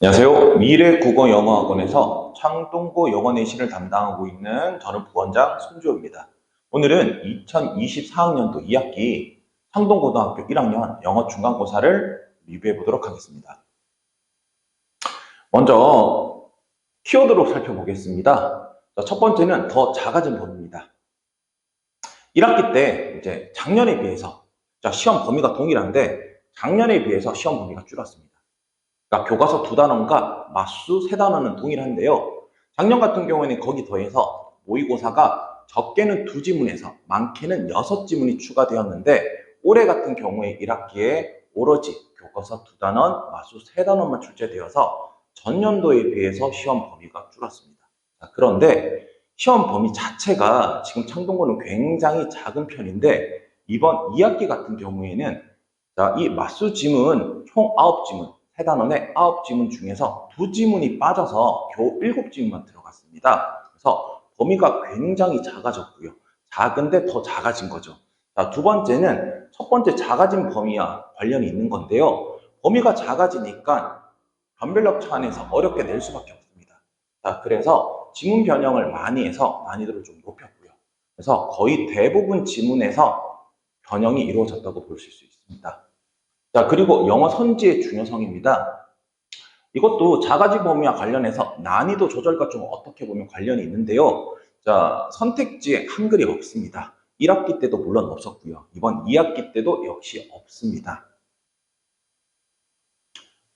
안녕하세요. 미래국어영어학원에서 창동고 영어 내신을 담당하고 있는 저는 부원장 손주호입니다. 오늘은 2024학년도 2학기 창동고등학교 1학년 영어 중간고사를 리뷰해 보도록 하겠습니다. 먼저 키워드로 살펴보겠습니다. 자, 첫 번째는 더 작아진 범위입니다. 1학기 때 이제 작년에 비해서 자, 시험 범위가 동일한데 작년에 비해서 시험 범위가 줄었습니다. 그러니까 교과서 두 단원과 맞수 세 단원은 동일한데요. 작년 같은 경우에는 거기 더해서 모의고사가 적게는 두 지문에서 많게는 여섯 지문이 추가되었는데 올해 같은 경우에 1학기에 오로지 교과서 두 단원, 맞수 세 단원만 출제되어서 전년도에 비해서 시험 범위가 줄었습니다. 자, 그런데 시험 범위 자체가 지금 창동고는 굉장히 작은 편인데 이번 2학기 같은 경우에는 자, 이 맞수 지문 총 9지문 세 단원의 아홉 지문 중에서 두 지문이 빠져서 겨우 일곱 지문만 들어갔습니다. 그래서 범위가 굉장히 작아졌고요. 작은데 더 작아진 거죠. 자, 두 번째는 첫 번째 작아진 범위와 관련이 있는 건데요. 범위가 작아지니까 변별력 차원에서 어렵게 낼 수밖에 없습니다. 자, 그래서 지문 변형을 많이 해서 난이도를 좀 높였고요. 그래서 거의 대부분 지문에서 변형이 이루어졌다고 볼수 있습니다. 자, 그리고 영어 선지의 중요성입니다. 이것도 자가지 범위와 관련해서 난이도 조절과 좀 어떻게 보면 관련이 있는데요. 자, 선택지에 한글이 없습니다. 1학기 때도 물론 없었고요. 이번 2학기 때도 역시 없습니다.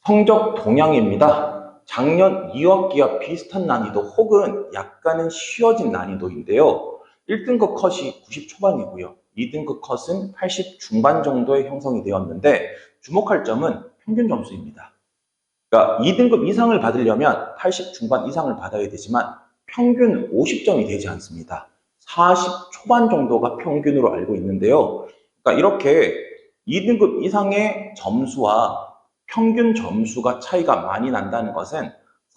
성적 동향입니다. 작년 2학기와 비슷한 난이도 혹은 약간은 쉬워진 난이도인데요. 1등급 컷이 90 초반이고요. 2등급 컷은 80 중반 정도의 형성이 되었는데 주목할 점은 평균 점수입니다. 그러니까 2등급 이상을 받으려면 80 중반 이상을 받아야 되지만 평균 50점이 되지 않습니다. 40 초반 정도가 평균으로 알고 있는데요. 그러니까 이렇게 2등급 이상의 점수와 평균 점수가 차이가 많이 난다는 것은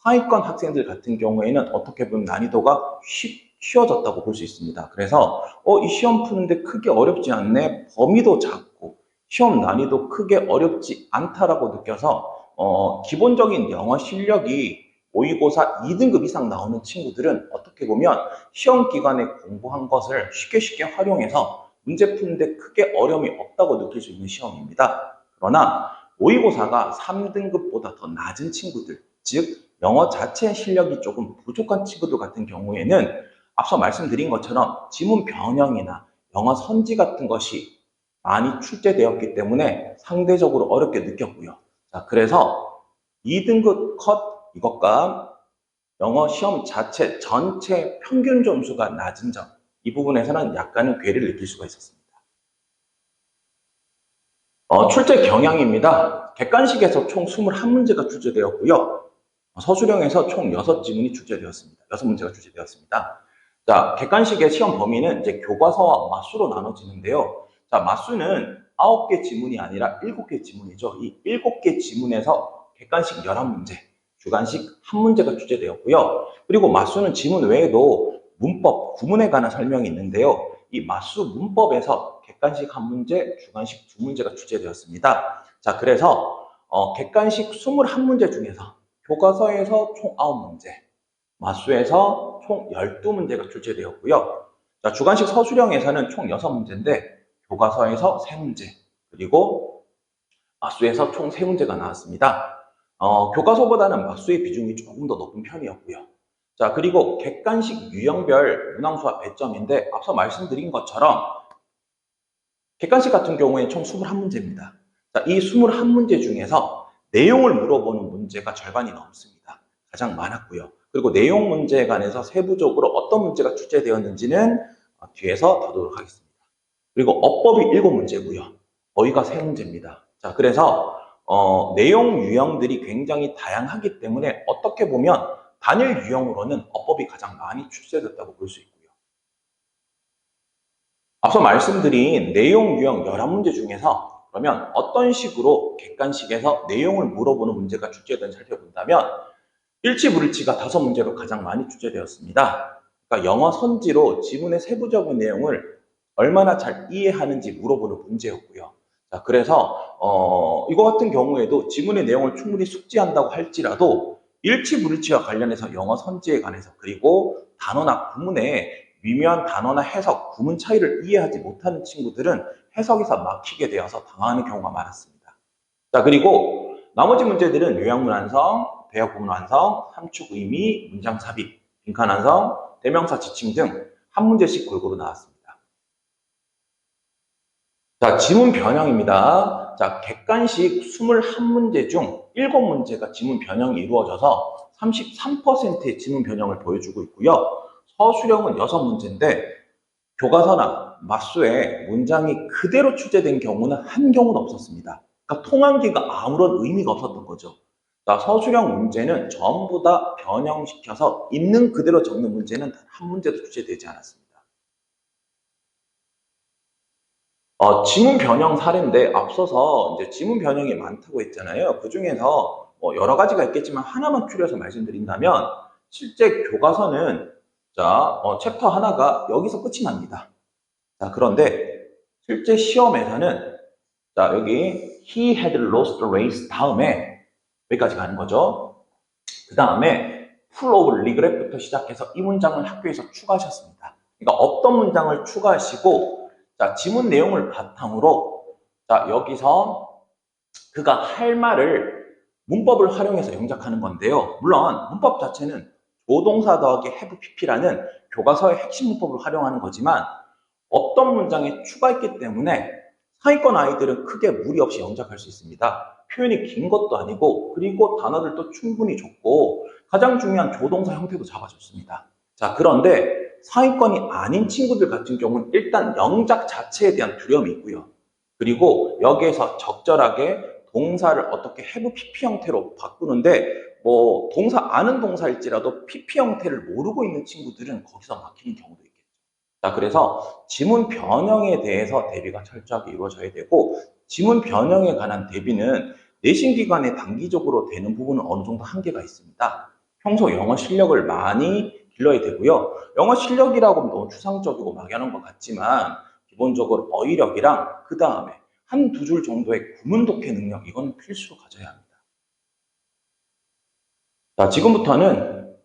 상위권 학생들 같은 경우에는 어떻게 보면 난이도가 쉽, 쉬워졌다고 볼 수 있습니다. 그래서 어, 이 시험 푸는데 크게 어렵지 않네. 범위도 작고 시험 난이도 크게 어렵지 않다라고 느껴서 어, 기본적인 영어 실력이 모의고사 2등급 이상 나오는 친구들은 어떻게 보면 시험 기간에 공부한 것을 쉽게 쉽게 활용해서 문제 푸는데 크게 어려움이 없다고 느낄 수 있는 시험입니다. 그러나 모의고사가 3등급보다 더 낮은 친구들, 즉 영어 자체 실력이 조금 부족한 친구들 같은 경우에는 앞서 말씀드린 것처럼 지문 변형이나 영어 선지 같은 것이 많이 출제되었기 때문에 상대적으로 어렵게 느꼈고요. 자, 그래서 2등급 컷 이것과 영어 시험 자체 전체 평균 점수가 낮은 점, 이 부분에서는 약간의 괴리를 느낄 수가 있었습니다. 어, 출제 경향입니다. 객관식에서 총 21문제가 출제되었고요. 서술형에서 총 6지문이 출제되었습니다. 6문제가 출제되었습니다. 자, 객관식의 시험 범위는 이제 교과서와 맞수로 나눠지는데요. 자, 맞수는 9개 지문이 아니라 7개 지문이죠. 이 7개 지문에서 객관식 11문제, 주관식 1문제가 출제되었고요. 그리고 맞수는 지문 외에도 문법, 구문에 관한 설명이 있는데요. 이 맞수 문법에서 객관식 한 문제, 주관식 두 문제가 출제되었습니다. 자, 그래서 어, 객관식 21문제 중에서 교과서에서 총 9문제, 맞수에서 총 12문제가 출제되었고요. 자, 주관식 서술형에서는 총 6문제인데 교과서에서 3문제, 그리고 맞수에서 총 3문제가 나왔습니다. 어, 교과서보다는 맞수의 비중이 조금 더 높은 편이었고요. 자, 그리고 객관식 유형별 문항수와 배점인데 앞서 말씀드린 것처럼 객관식 같은 경우에 총 21문제입니다. 자, 이 21문제 중에서 내용을 물어보는 문제가 절반이 넘습니다. 가장 많았고요. 그리고 내용 문제에 관해서 세부적으로 어떤 문제가 출제되었는지는 뒤에서 다루도록 하겠습니다. 그리고 어법이 7문제고요. 어휘가 3문제입니다. 자, 그래서 어, 내용 유형들이 굉장히 다양하기 때문에 어떻게 보면 단일 유형으로는 어법이 가장 많이 출제됐다고 볼 수 있고요. 앞서 말씀드린 내용 유형 11문제 중에서 그러면 어떤 식으로 객관식에서 내용을 물어보는 문제가 출제된지 살펴본다면 일치 불일치가 다섯 문제로 가장 많이 출제되었습니다. 그러니까 영어 선지로 지문의 세부적인 내용을 얼마나 잘 이해하는지 물어보는 문제였고요. 자, 그래서 어, 이거 같은 경우에도 지문의 내용을 충분히 숙지한다고 할지라도 일치불일치와 관련해서 영어 선지에 관해서 그리고 단어나 구문의 미묘한 단어나 해석, 구문 차이를 이해하지 못하는 친구들은 해석에서 막히게 되어서 당하는 경우가 많았습니다. 자, 그리고 나머지 문제들은 요약문 완성, 대역 구문 완성, 함축 의미, 문장 삽입, 빈칸 완성, 대명사 지칭 등 한 문제씩 골고루 나왔습니다. 자, 지문 변형입니다. 자, 객관식 21문제 중 7문제가 지문 변형이 이루어져서 33%의 지문 변형을 보여주고 있고요. 서술형은 6문제인데 교과서나 맞수에 문장이 그대로 출제된 경우는 한 경우도 없었습니다. 그러니까 통한기가 아무런 의미가 없었던 거죠. 자, 서술형 문제는 전부 다 변형시켜서 있는 그대로 적는 문제는 단 한 문제도 출제되지 않았습니다. 어, 지문 변형 사례인데 앞서서 이제 지문 변형이 많다고 했잖아요. 그 중에서 뭐 여러 가지가 있겠지만 하나만 추려서 말씀드린다면 실제 교과서는 자, 어, 챕터 하나가 여기서 끝이 납니다. 자, 그런데 실제 시험에서는 자, 여기 he had lost the race 다음에 여기까지 가는 거죠. 그 다음에 full of regret부터 시작해서 이 문장을 학교에서 추가하셨습니다. 그러니까 어떤 문장을 추가하시고 자, 지문 내용을 바탕으로 자, 여기서 그가 할 말을 문법을 활용해서 영작하는 건데요. 물론 문법 자체는 조동사 더하기 have pp라는 교과서의 핵심 문법을 활용하는 거지만 어떤 문장에 추가했기 때문에 상위권 아이들은 크게 무리 없이 영작할 수 있습니다. 표현이 긴 것도 아니고 그리고 단어들도 충분히 좋고 가장 중요한 조동사 형태도 잡아줬습니다. 자 그런데 상위권이 아닌 친구들 같은 경우는 일단 영작 자체에 대한 두려움이 있고요. 그리고 여기에서 적절하게 동사를 어떻게 have pp 형태로 바꾸는데 뭐 동사 아는 동사일지라도 pp 형태를 모르고 있는 친구들은 거기서 막히는 경우도 있겠죠. 자 그래서 지문 변형에 대해서 대비가 철저하게 이루어져야 되고 지문 변형에 관한 대비는 내신 기간에 단기적으로 되는 부분은 어느 정도 한계가 있습니다. 평소 영어 실력을 많이 길러야 되고요. 영어 실력이라고 하면 너무 추상적이고 막연한 것 같지만 기본적으로 어휘력이랑 그 다음에 한 두 줄 정도의 구문 독해 능력 이건 필수로 가져야 합니다. 자, 지금부터는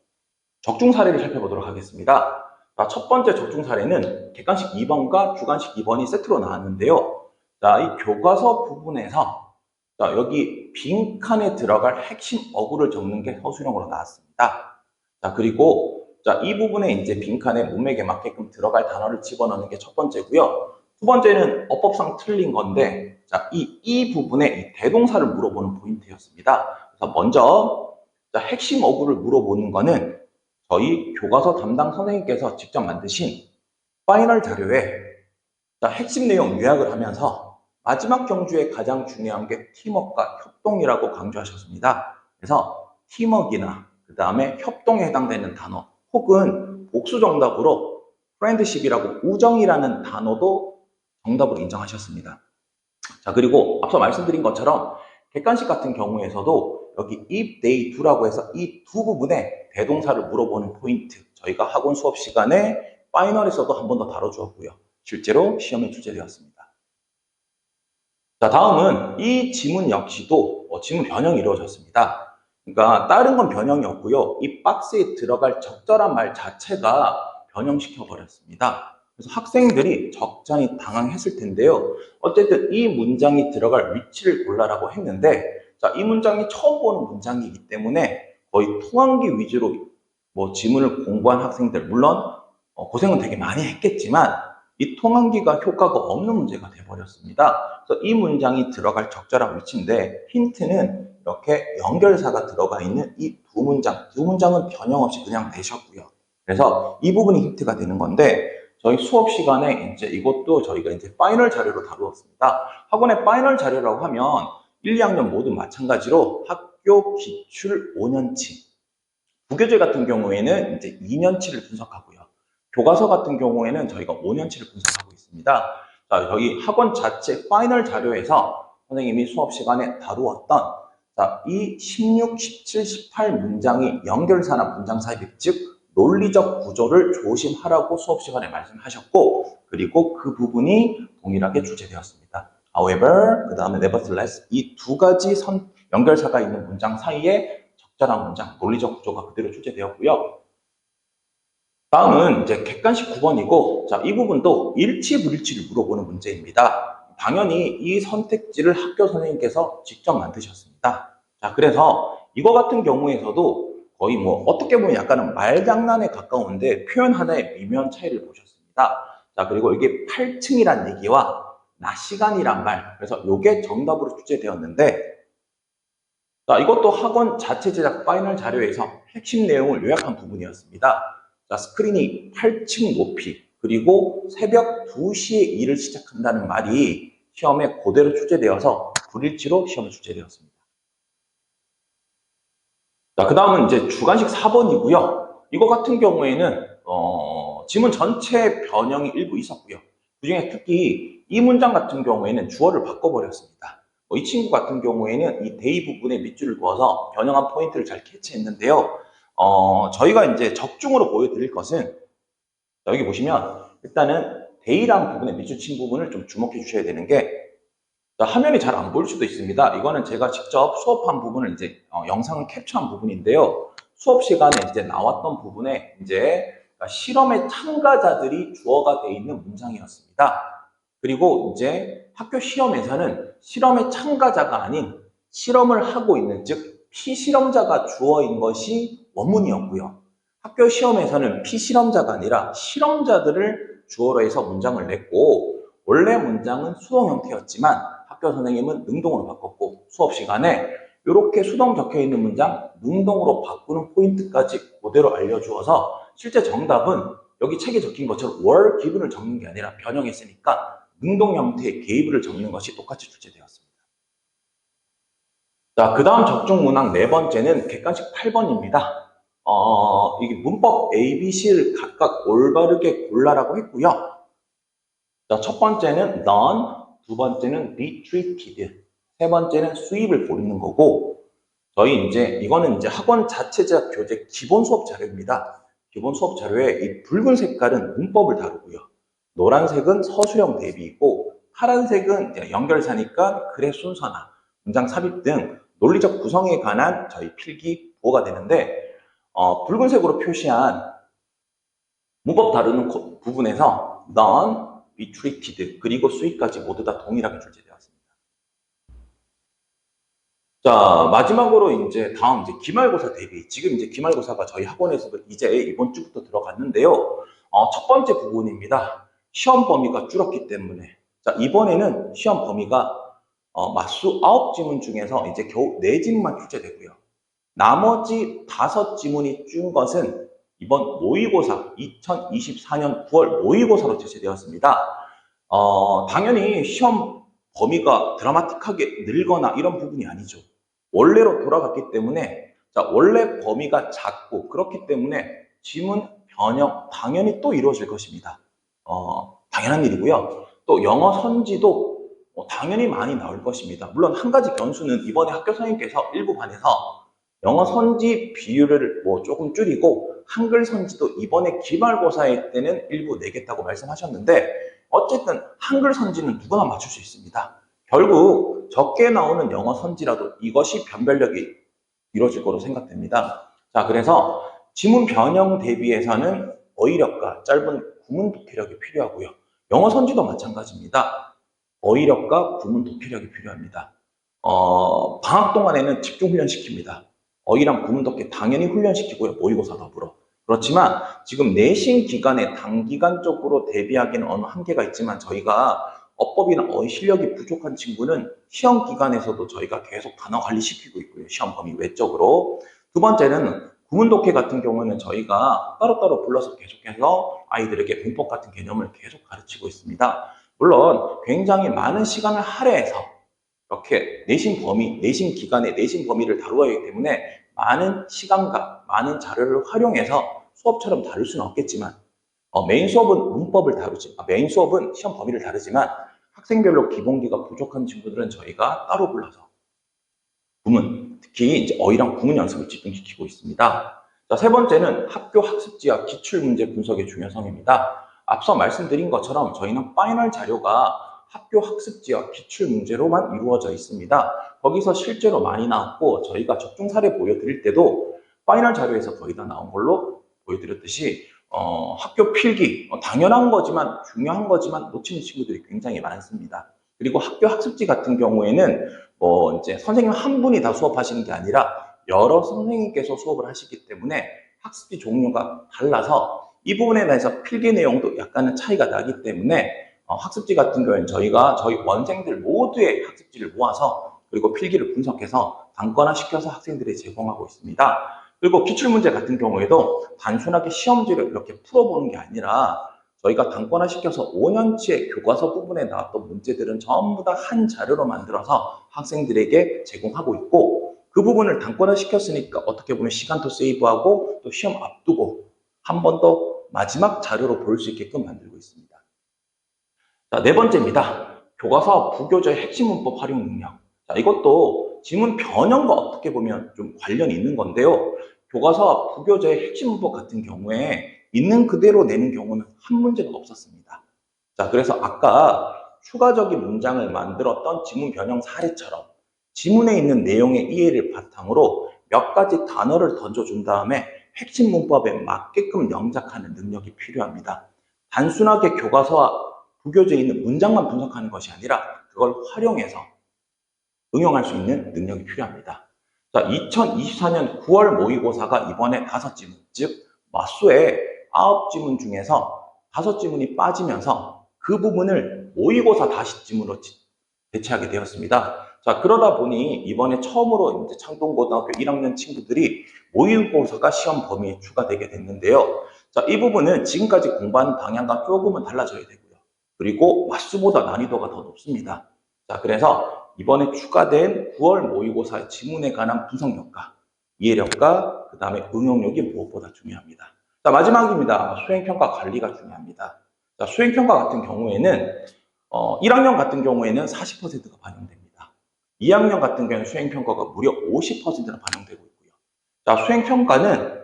적중 사례를 살펴보도록 하겠습니다. 자, 첫 번째 적중 사례는 객관식 2번과 주관식 2번이 세트로 나왔는데요. 자, 이 교과서 부분에서 자, 여기 빈칸에 들어갈 핵심 어구를 적는 게 서술형으로 나왔습니다. 자, 그리고 자, 이 부분에 이제 빈칸에 문맥에 맞게끔 들어갈 단어를 집어넣는 게 첫 번째고요. 두 번째는 어법상 틀린 건데, 자, 이, 이 부분에 이 대동사를 물어보는 포인트였습니다. 그래서 먼저, 자, 핵심 어구를 물어보는 거는 저희 교과서 담당 선생님께서 직접 만드신 파이널 자료에 자, 핵심 내용 요약을 하면서 마지막 경주에 가장 중요한 게 팀워크와 협동이라고 강조하셨습니다. 그래서 팀워크나 그 다음에 협동에 해당되는 단어 혹은 복수 정답으로 프렌드십이라고 우정이라는 단어도 정답으로 인정하셨습니다. 자 그리고 앞서 말씀드린 것처럼 객관식 같은 경우에서도 여기 if, they, do라고 해서 이 두 부분에 대동사를 물어보는 포인트 저희가 학원 수업 시간에 파이널에서도 한 번 더 다뤄주었고요. 실제로 시험에 출제되었습니다. 자 다음은 이 지문 역시도 어, 지문 변형이 이루어졌습니다. 그러니까 다른 건 변형이 없고요. 이 박스에 들어갈 적절한 말 자체가 변형시켜 버렸습니다. 그래서 학생들이 적잖이 당황했을 텐데요. 어쨌든 이 문장이 들어갈 위치를 골라라고 했는데 자, 이 문장이 처음 보는 문장이기 때문에 거의 통한기 위주로 뭐 지문을 공부한 학생들 물론 어, 고생은 되게 많이 했겠지만 이 통한기가 효과가 없는 문제가 돼버렸습니다. 그래서 이 문장이 들어갈 적절한 위치인데 힌트는 이렇게 연결사가 들어가 있는 이 두 문장, 두 문장은 변형 없이 그냥 내셨고요. 그래서 이 부분이 힌트가 되는 건데 저희 수업 시간에 이제 이것도 저희가 이제 파이널 자료로 다루었습니다. 학원의 파이널 자료라고 하면 1, 2학년 모두 마찬가지로 학교 기출 5년치, 부교재 같은 경우에는 이제 2년치를 분석하고요. 교과서 같은 경우에는 저희가 5년치를 분석하고 있습니다. 자, 여기 학원 자체 파이널 자료에서 선생님이 수업 시간에 다루었던 자, 이 16, 17, 18 문장이 연결사나 문장 삽입, 즉 논리적 구조를 조심하라고 수업 시간에 말씀하셨고 그리고 그 부분이 동일하게 출제되었습니다. However, 그 다음에 nevertheless 이 두 가지 선, 연결사가 있는 문장 사이에 적절한 문장, 논리적 구조가 그대로 출제되었고요. 다음은 이제 객관식 9번이고, 자, 이 부분도 일치, 불일치를 물어보는 문제입니다. 당연히 이 선택지를 학교 선생님께서 직접 만드셨습니다. 자, 그래서 이거 같은 경우에서도 거의 뭐 어떻게 보면 약간은 말장난에 가까운데 표현 하나의 미묘한 차이를 보셨습니다. 자, 그리고 이게 8층이란 얘기와 낮 시간이란 말. 그래서 이게 정답으로 출제되었는데, 자, 이것도 학원 자체 제작 파이널 자료에서 핵심 내용을 요약한 부분이었습니다. 자, 스크린이 8층 높이, 그리고 새벽 2시에 일을 시작한다는 말이 시험에 그대로 출제되어서 불일치로 시험에 출제되었습니다. 자, 그 다음은 이제 주관식 4번이고요. 이거 같은 경우에는, 어, 지문 전체 변형이 일부 있었고요. 그 중에 특히 이 문장 같은 경우에는 주어를 바꿔버렸습니다. 어, 이 친구 같은 경우에는 이 데이 부분에 밑줄을 그어서 변형한 포인트를 잘 캐치했는데요. 어, 저희가 이제 적중으로 보여드릴 것은 자, 여기 보시면 일단은 데이라는 부분에 밑줄 친 부분을 좀 주목해 주셔야 되는 게 자, 화면이 잘 안 보일 수도 있습니다. 이거는 제가 직접 수업한 부분을 이제 어, 영상을 캡처한 부분인데요. 수업 시간에 이제 나왔던 부분에 이제 실험의 참가자들이 주어가 되어 있는 문장이었습니다. 그리고 이제 학교 시험에서는 실험의 참가자가 아닌 실험을 하고 있는 즉 피실험자가 주어인 것이 원문이었고요. 학교 시험에서는 피실험자가 아니라 실험자들을 주어로 해서 문장을 냈고 원래 문장은 수동 형태였지만 학교 선생님은 능동으로 바꿨고 수업 시간에 이렇게 수동 적혀 있는 문장 능동으로 바꾸는 포인트까지 그대로 알려주어서 실제 정답은 여기 책에 적힌 것처럼 월 기분을 적는 게 아니라 변형했으니까 능동 형태의 게이브를 적는 것이 똑같이 출제되었습니다. 자, 그 다음 적중 문항 네 번째는 객관식 8번입니다. 어, 이게 문법 A, B, C를 각각 올바르게 골라라고 했고요. 자, 첫 번째는 none, 두 번째는 be treated, 세 번째는 수입을 고르는 거고, 저희 이제 이거는 이제 학원 자체 제작 교재 기본 수업 자료입니다. 기본 수업 자료에 이 붉은 색깔은 문법을 다루고요. 노란색은 서술형 대비이고, 파란색은 연결사니까 글의 순서나 문장 삽입 등 논리적 구성에 관한 저희 필기 보호가 되는데, 어, 붉은색으로 표시한 문법 다루는 코- 부분에서 none, be treated, 그리고 수익까지 모두 다 동일하게 출제되었습니다. 자, 마지막으로 이제 다음 이제 기말고사 대비. 지금 이제 기말고사가 저희 학원에서도 이제 이번 주부터 들어갔는데요. 어, 첫 번째 부분입니다. 시험 범위가 줄었기 때문에. 자, 이번에는 시험 범위가 어, 맞수 9지문 중에서 이제 겨우 4지문만 출제되고요. 나머지 5지문이 준 것은 이번 모의고사 2024년 9월 모의고사로 제시되었습니다. 어, 당연히 시험 범위가 드라마틱하게 늘거나 이런 부분이 아니죠. 원래로 돌아갔기 때문에 자, 원래 범위가 작고 그렇기 때문에 지문 변형 당연히 또 이루어질 것입니다. 어, 당연한 일이고요. 또 영어 선지도 어, 당연히 많이 나올 것입니다. 물론 한 가지 변수는 이번에 학교 선생님께서 일부 반에서 영어 선지 비율을 뭐 조금 줄이고 한글 선지도 이번에 기말고사일 때는 일부 내겠다고 말씀하셨는데 어쨌든 한글 선지는 누구나 맞출 수 있습니다. 결국 적게 나오는 영어 선지라도 이것이 변별력이 이루어질 거로 생각됩니다. 자, 그래서 지문 변형 대비해서는 어휘력과 짧은 구문 독해력이 필요하고요. 영어 선지도 마찬가지입니다. 어휘력과 구문 독해력이 필요합니다. 어, 방학 동안에는 집중 훈련 시킵니다. 어휘랑 구문 독해 당연히 훈련시키고요. 모의고사 더불어. 그렇지만 지금 내신 기간에 단기간적으로 대비하기는 어느 한계가 있지만 저희가 어법이나 어휘 실력이 부족한 친구는 시험 기간에서도 저희가 계속 단어 관리시키고 있고요. 시험 범위 외적으로. 두 번째는 구문 독해 같은 경우는 저희가 따로따로 불러서 계속해서 아이들에게 문법 같은 개념을 계속 가르치고 있습니다. 물론 굉장히 많은 시간을 할애해서 이렇게 내신 범위, 내신 기간에 내신 범위를 다루어야 하기 때문에 많은 시간과 많은 자료를 활용해서 수업처럼 다룰 수는 없겠지만 어, 메인 수업은 문법을 다루지, 아, 메인 수업은 시험 범위를 다루지만 학생별로 기본기가 부족한 친구들은 저희가 따로 불러서 구문, 특히 이제 어휘랑 구문 연습을 집중시키고 있습니다. 자, 세 번째는 학교 학습지와 기출 문제 분석의 중요성입니다. 앞서 말씀드린 것처럼 저희는 파이널 자료가 학교 학습지와 기출 문제로만 이루어져 있습니다. 거기서 실제로 많이 나왔고 저희가 적중 사례 보여드릴 때도 파이널 자료에서 거의 다 나온 걸로 보여드렸듯이 어, 학교 필기 어, 당연한 거지만 중요한 거지만 놓치는 친구들이 굉장히 많습니다. 그리고 학교 학습지 같은 경우에는 뭐 이제 선생님 한 분이 다 수업하시는 게 아니라 여러 선생님께서 수업을 하시기 때문에 학습지 종류가 달라서 이 부분에 대해서 필기 내용도 약간은 차이가 나기 때문에 어, 학습지 같은 경우에는 저희가 저희 원생들 모두의 학습지를 모아서 그리고 필기를 분석해서 단권화 시켜서 학생들이 제공하고 있습니다. 그리고 기출문제 같은 경우에도 단순하게 시험지를 이렇게 풀어보는 게 아니라 저희가 단권화 시켜서 5년치의 교과서 부분에 나왔던 문제들은 전부 다 한 자료로 만들어서 학생들에게 제공하고 있고 그 부분을 단권화 시켰으니까 어떻게 보면 시간도 세이브하고 또 시험 앞두고 한 번 더 마지막 자료로 볼 수 있게끔 만들고 있습니다. 자, 네 번째입니다. 교과서 부교재 핵심 문법 활용 능력. 자, 이것도 지문 변형과 어떻게 보면 좀 관련이 있는 건데요. 교과서 부교재의 핵심 문법 같은 경우에 있는 그대로 내는 경우는 한 문제도 없었습니다. 자, 그래서 아까 추가적인 문장을 만들었던 지문 변형 사례처럼 지문에 있는 내용의 이해를 바탕으로 몇 가지 단어를 던져준 다음에 핵심 문법에 맞게끔 영작하는 능력이 필요합니다. 단순하게 교과서와 부교재에 있는 문장만 분석하는 것이 아니라 그걸 활용해서 응용할 수 있는 능력이 필요합니다. 자, 2024년 9월 모의고사가 이번에 다섯 지문, 즉 맞수의 아홉 지문 중에서 다섯 지문이 빠지면서 그 부분을 모의고사 다시 지문으로 지- 대체하게 되었습니다. 자, 그러다 보니 이번에 처음으로 이제 창동고등학교 1학년 친구들이 모의고사가 시험 범위에 추가되게 됐는데요. 자, 이 부분은 지금까지 공부한 방향과 조금은 달라져야 되고요. 그리고 맞수보다 난이도가 더 높습니다. 자, 그래서 이번에 추가된 9월 모의고사 지문에 관한 분석력과 이해력과 그 다음에 응용력이 무엇보다 중요합니다. 자, 마지막입니다. 수행평가 관리가 중요합니다. 자, 수행평가 같은 경우에는 어, 1학년 같은 경우에는 40%가 반영됩니다. 2학년 같은 경우에는 수행평가가 무려 50%나 반영되고 있고요. 자, 수행평가는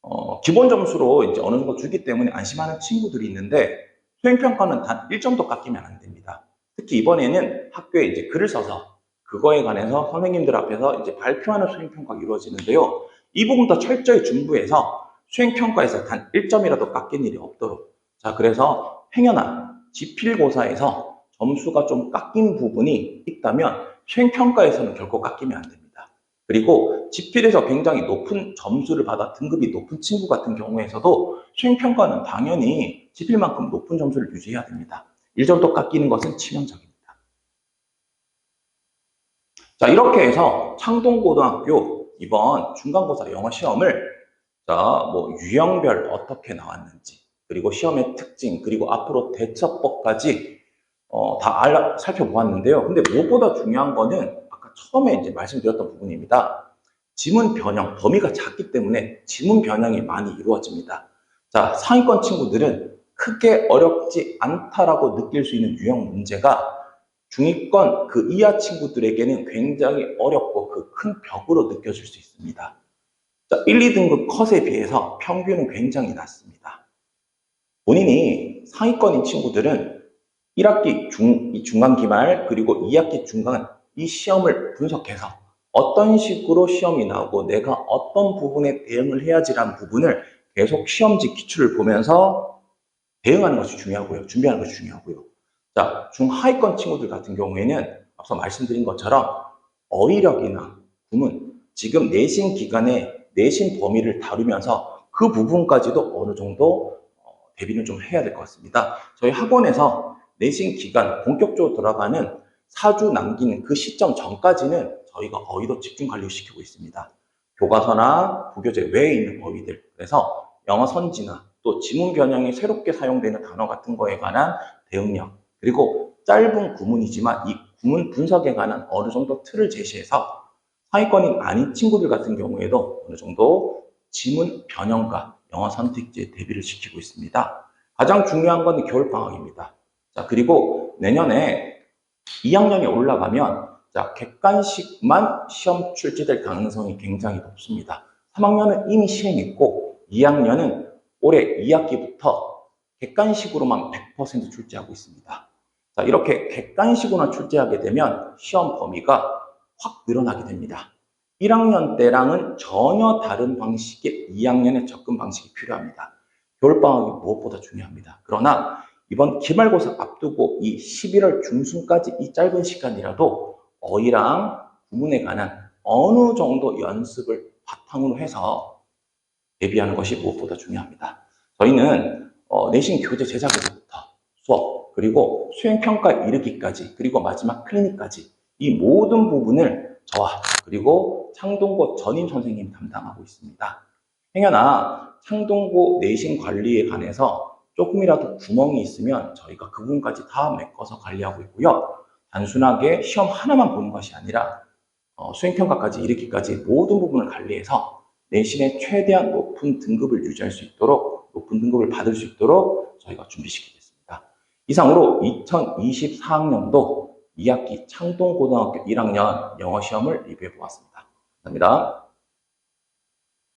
어, 기본 점수로 이제 어느 정도 주기 때문에 안심하는 친구들이 있는데 수행평가는 단 1점도 깎이면 안 됩니다. 특히 이번에는 학교에 이제 글을 써서 그거에 관해서 선생님들 앞에서 이제 발표하는 수행평가가 이루어지는데요. 이 부분도 철저히 준부해서 수행평가에서 단 1점이라도 깎인 일이 없도록. 자, 그래서 행여나 지필고사에서 점수가 좀 깎인 부분이 있다면 수행평가에서는 결코 깎이면 안 됩니다. 그리고 지필에서 굉장히 높은 점수를 받아 등급이 높은 친구 같은 경우에서도 수행평가는 당연히 지필만큼 높은 점수를 유지해야 됩니다. 1점도 깎이는 것은 치명적입니다. 자, 이렇게 해서 창동고등학교 이번 중간고사 영어 시험을 자, 뭐 유형별 어떻게 나왔는지 그리고 시험의 특징 그리고 앞으로 대처법까지 어, 다 알아, 살펴보았는데요. 근데 무엇보다 중요한 거는 아까 처음에 이제 말씀드렸던 부분입니다. 지문 변형 범위가 작기 때문에 지문 변형이 많이 이루어집니다. 자, 상위권 친구들은 크게 어렵지 않다라고 느낄 수 있는 유형 문제가 중위권 그 이하 친구들에게는 굉장히 어렵고 그 큰 벽으로 느껴질 수 있습니다. 자, 1, 2등급 컷에 비해서 평균은 굉장히 낮습니다. 본인이 상위권인 친구들은 1학기 중, 이 중간 기말 그리고 2학기 중간 이 시험을 분석해서 어떤 식으로 시험이 나오고 내가 어떤 부분에 대응을 해야지라는 부분을 계속 시험지 기출을 보면서 대응하는 것이 중요하고요. 준비하는 것이 중요하고요. 자, 중하위권 친구들 같은 경우에는 앞서 말씀드린 것처럼 어휘력이나 구문, 지금 내신 기간에 내신 범위를 다루면서 그 부분까지도 어느 정도 어, 대비는 좀 해야 될 것 같습니다. 저희 학원에서 내신 기간 본격적으로 들어가는 4주 남기는 그 시점 전까지는 저희가 어휘도 집중 관리시키고 있습니다. 교과서나 부교재 외에 있는 어휘들, 그래서 영어 선지나 또 지문 변형이 새롭게 사용되는 단어 같은 거에 관한 대응력, 그리고 짧은 구문이지만 이 구문 분석에 관한 어느 정도 틀을 제시해서 상위권이 아닌 친구들 같은 경우에도 어느 정도 지문 변형과 영어 선택지에 대비를 시키고 있습니다. 가장 중요한 건 겨울방학입니다. 자, 그리고 내년에 2학년이 올라가면 자, 객관식만 시험 출제될 가능성이 굉장히 높습니다. 3학년은 이미 시행했고 2학년은 올해 2학기부터 객관식으로만 100% 출제하고 있습니다. 자, 이렇게 객관식으로 출제하게 되면 시험 범위가 확 늘어나게 됩니다. 1학년 때랑은 전혀 다른 방식의 2학년의 접근 방식이 필요합니다. 겨울방학이 무엇보다 중요합니다. 그러나 이번 기말고사 앞두고 이 11월 중순까지 이 짧은 시간이라도 어휘랑 구문에 관한 어느 정도 연습을 바탕으로 해서 대비하는 것이 무엇보다 중요합니다. 저희는 어, 내신 교재 제작에서부터 수업 그리고 수행평가 이르기까지 그리고 마지막 클리닉까지 이 모든 부분을 저와 그리고 창동고 전임 선생님 담당하고 있습니다. 행여나 창동고 내신 관리에 관해서 조금이라도 구멍이 있으면 저희가 그 부분까지 다 메꿔서 관리하고 있고요. 단순하게 시험 하나만 보는 것이 아니라 어, 수행평가까지 이르기까지 모든 부분을 관리해서 내신에 최대한 높은 등급을 유지할 수 있도록 높은 등급을 받을 수 있도록 저희가 준비시키겠습니다. 이상으로 2024학년도 2학기 창동고등학교 1학년 영어 시험을 리뷰해 보았습니다. 감사합니다.